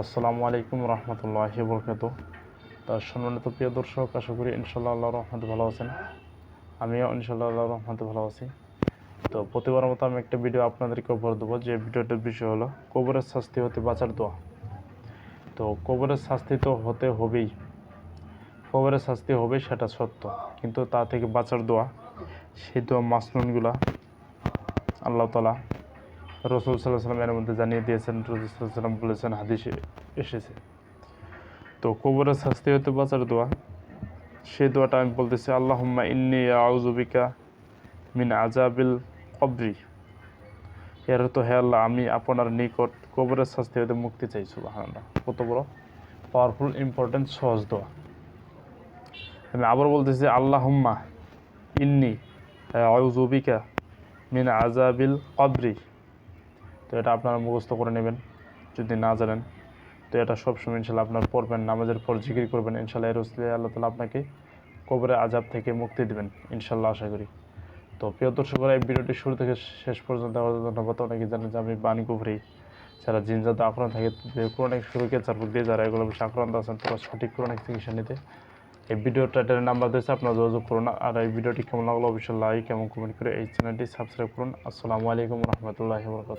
আসসালামু আলাইকুম রহমতুল্লাহি বরকাত। তার সম্মানিত প্রিয় দর্শক, আশা করি ইনশাল্লাহ আল্লাহ রহমতে ভালো আছেন। আমিও ইনশাল্লাহ আল্লাহ রহমতে ভালো আছি। তো প্রতিবার মতো আমি একটা ভিডিও আপনাদেরকে উপহার দেবো। যে ভিডিওটার বিষয় হলো, কবরের শাস্তি হতে বাঁচার দোয়া। তো কবরের শাস্তি তো হতে হবেই। কবরের শাস্তি হবে সেটা সত্য। কিন্তু তা থেকে বাঁচার দোয়া, সেই দোয়া মাসনুনগুলা আল্লাহ তালা রসুল সাল্লাহ এর মধ্যে জানিয়ে দিয়েছেন, রসুল সাল্লাম বলেছেন, হাদিসে এসেছে। তো কবরের শাস্তি হতে বাঁচার দোয়া। সেই দোয়াটা আমি বলতেছি আল্লাহ ইন্নি আউজুবিকা মিন আজাবিল কবরি। এর তো হে আল্লাহ, আমি আপনার নিকট কবরের শাস্তি হতে মুক্তি চাই সুবাহ কত বড় পাওয়ারফুল ইম্পর্টেন্ট সহজ দোয়া। আমি আবার বলতেছি, আল্লাহুম্মা ইন্নি আউজুবিকা মিন আজাবিল কবরি। এটা আপনারা মুখস্থ করে নেবেন, যদি না জানেন। তো এটা সবসময় ইনশাল্লাহ আপনার পড়বেন, নামাজের পর জিকির করবেন, ইনশাল্লাহ এর আল্লাহ তালা আপনাকে কবরে আজাব থেকে মুক্তি দেবেন, ইনশাল্লাহ আশা করি। তো প্রিয় দর্শকরা, এই ভিডিওটি শুরু থেকে শেষ পর্যন্ত ধন্যবাদ। অনেকে জানেন যে আমি বাণী কুফরি, যারা জিনজাতে আক্রান্ত থাকে কোরআনিক শুরুকে চারপুর দিয়ে যারা এগুলো বেশি আক্রান্ত আছেন, তারা সঠিক কোরআনিক চিকিৎসা নিতে। এই ভিডিও টাইটেলের নাম্বার দিয়েছে, আপনারা যোগাযোগ করুন। আর এই ভিডিওটি কেমন লাগল, অবশ্যই লাইক এবং কমেন্ট করে এই চ্যানেলটি সাবস্ক্রাইব করুন। আসসালামু আলাইকুম রহমতুল্লাহি বরকাত